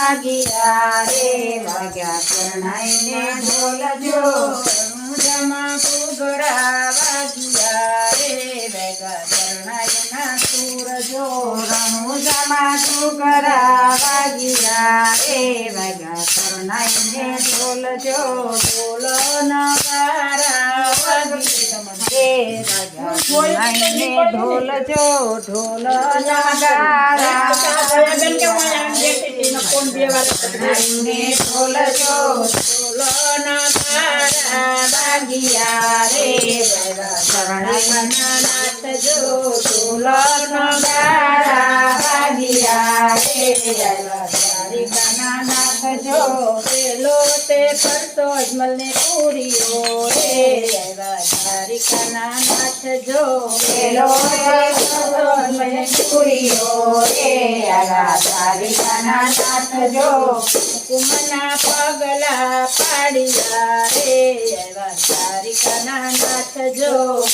વાગ્યા રે વાગ્યા શરણાઈને બોલજો. જો રણુજામાં ઘૂઘરા વાગ્યા રે, વેગા શરણાઈના સૂરજો. રણુજામાં ઘૂઘરા વાગ્યા રે વાગ્યા શરણાઈને ઢોલ જો ઢોલ નગારા વાગ્યા રે વાગ્યા શરણાઈને ઢોલ જો ઢોલ નગારા શરણાઈને ઢોલ જો ઢોલ નગારા વાગ્યા રે વાગ્યા શરણાઈના નાથ જો ઢોલ નગારા વાગ્યા રે વાગ્યા દ્વારિકાના નાથ જો જો મને પૂરીઓ રે આવા દ્વારિકાના નાથ જો કુમના પગલા પાડ્યા રે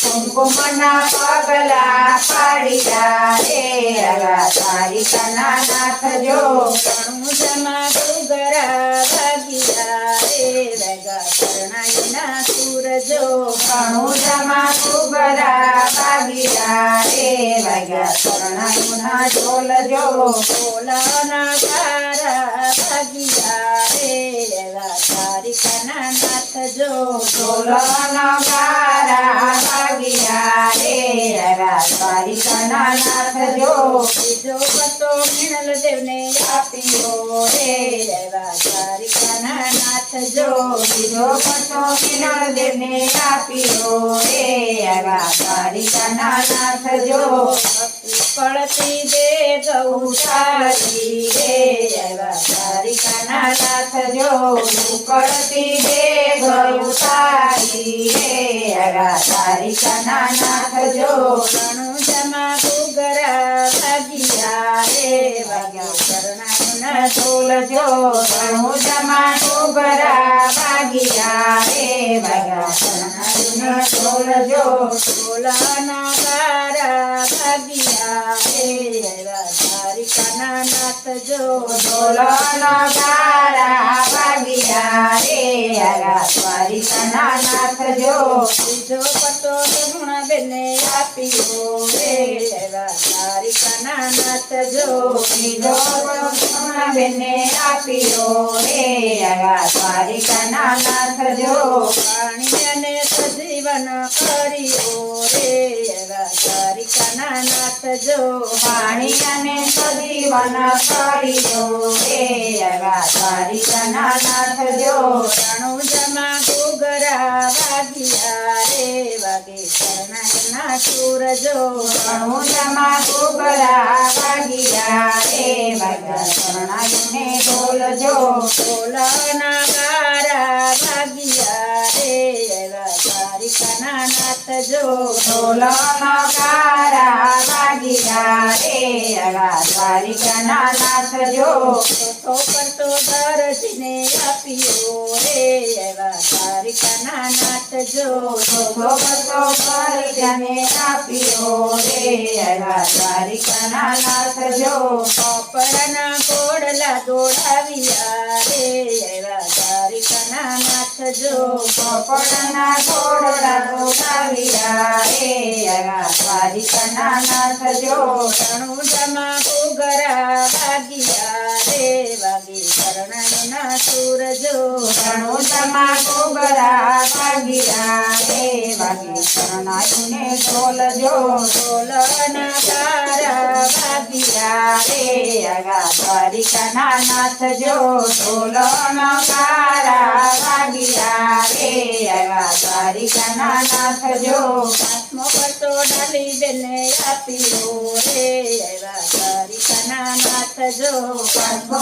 કુમકુમના પગલા પાડ્યા રે ઘણું જમા ડુગરા ભાગ્યા રે વેગા શરણાઈના સૂરજો શરણાઈના ઢોલ જો બોલાના ગારા ભાગ્યા રે એવા તારીખના નાથ જો ઢોલનો ગારા વાગ્યા રે દ્વારિકાના નાથ જો બીજો પતો મિણલ દેવને આપ્યો રે એવા તારીખના નાથ જો બીજો પતો કિરણ દેવને આપ્યો રે દ્વારિકાના નાથ જો પડતી દે ગૌશાળી રે એવા તારીખના નાથ જો ઉકળતી દે ગયું તારી રે આવા દ્વારિકાના નાથ જો ઘણું જમા ગુગરા ભાગ્યા રે વાગ્યા શરણાઈના ઢોલ જો ઘણું જમા ડુબરા વાગ્યા રે વાગ્યા શરણાઈનો ઢોલ જો તારીખના નાથ જો ઢોલનો ગારા વાગ્યા રે આવા દ્વારિકાના નાથ જો બીજો પતો ગુણા બેને આપ્યો રે એવા તારીખના નાથ જો બીજો બેને આપ્યો રે નાથ પાણી અને સજીવન કર્યો નાથ જો વાણી અને સજીવન કરી દો હે દ્વારિકાના નાથ જો રણુ જમા ગુગરા વાગ્યા રે, વાગે શરણાઈના સૂરજો ઘણું જમા કુબરા વાગ્યા રે વાગે શરણાઈને ઢોલ જો બોલાના ગારા ભાગ્યા રે તારીખના નાથ જો, બોલના ગારા વાગ્યા રે દ્વારિકાના તો આપ્યો રે એવા તારીખના નાથ જો ચોથો બસો દ્વારિકાને આપ્યો રે દ્વારિકાના નાથ જો કપડના ઘોડલા સૂરજો ઘણું તમા ગોબરા વાગ્યા રે વાગી શરણાયુને ઢોલ જો ઢોલના ગારા વાગ્યા રે આગા દ્વારિકાના નાથ જો ઢોલનો ગારા વાગ્યા રે આગા દ્વારિકાના નાથ જો હાથમાં કરતો ડાલી બેને આપી રે એવા તારીખના નાથ જો પાંચમો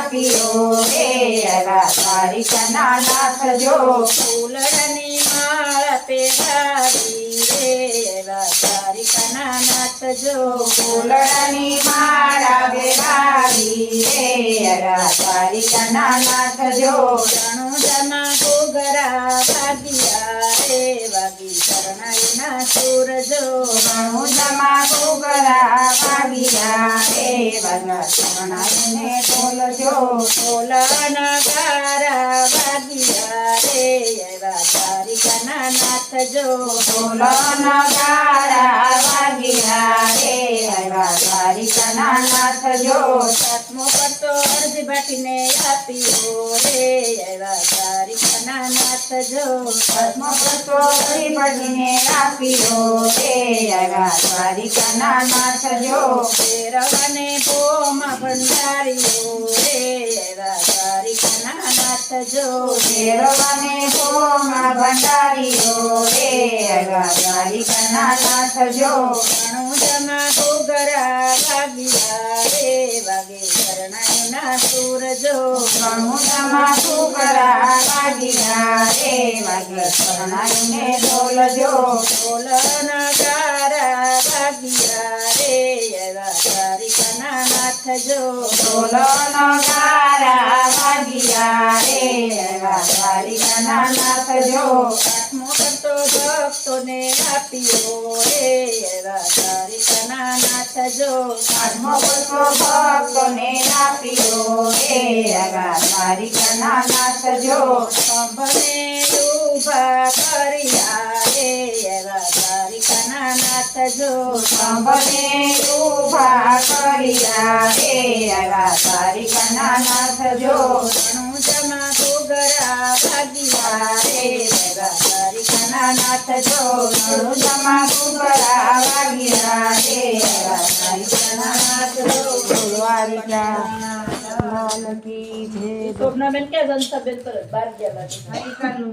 આપ્યો રે આવા દ્વારિકાના નાથ જો. ફૂલડાની માળા પહેરાવી રે એવા તારીખના નાથ જો. ફૂલડની માળા ધારી રે આવા દ્વારિકાના નાથ જો. રણુ જમા ગોગરા ભાગ્યા રે વાગી શરણાઈ ઘરણાયુના સૂરજો. ઘણું જમા વાગ્યા વાગ્યા શરણાઈને બોલજો. બોલના ગારા વાગ્યા રે, એવા નાથ જો બોલન વાગ્યા રે આવ્યા દ્વારિકાના નાથ જો સાતમો કરતો અરજી ભાટીને આપ્યો રે એવા દ્વારિકાના નાથ જો પદ્મપુષ્પો શ્રીપતિને આપ્યો રે આવ્યા દ્વારિકાના નાથ જો ભૈરવને ભોમાં ભંડારીઓ રે એવા દ્વારિકાના નાથ જો ભેરવને ભોમાં ભંડારીઓ રે આવ્યા દ્વારિકાના નાથ જો ઘણું જમા ઘોઘરા વાગ્યા રે વાગે શરણાઈના સૂરજો ઘણું તમા છોકરા વાગ્યા રે વાગ્યા શરણાઈને બોલજો બોલના ગારા વાગ્યા રે એવા દ્વારિકાના નાથ જો બોલન ગારા વાગ્યા રે આવ્યા દ્વારિકાના નાથ જો આઠમો કરતો ભક્તોને આપ્યો રે એવા દ્વારિકાના નાથ જો આત્મપુષ્પો ભક્તોને આપ્યો રે આવ્યા દ્વારિકાના નાથ જો સંભને ઊભા કર્યા રે એવા દ્વારિકાના નાથ જો સંભને ઊભા કર્યા રે આવ્યા દ્વારિકાના નાથ જો ઘણું જમા ઘોઘરા વાગ્યા રે એવા દ્વારિકાના નાથ જો ઘણું જમા કુકરા વાગ્યા દ્વારિકાના નાથ જો દ્વારિકા લાલ કી જય. સ્વપ્નાબેન ક્યાં જનતાબેન કરે બાર ગયા હરિકરનું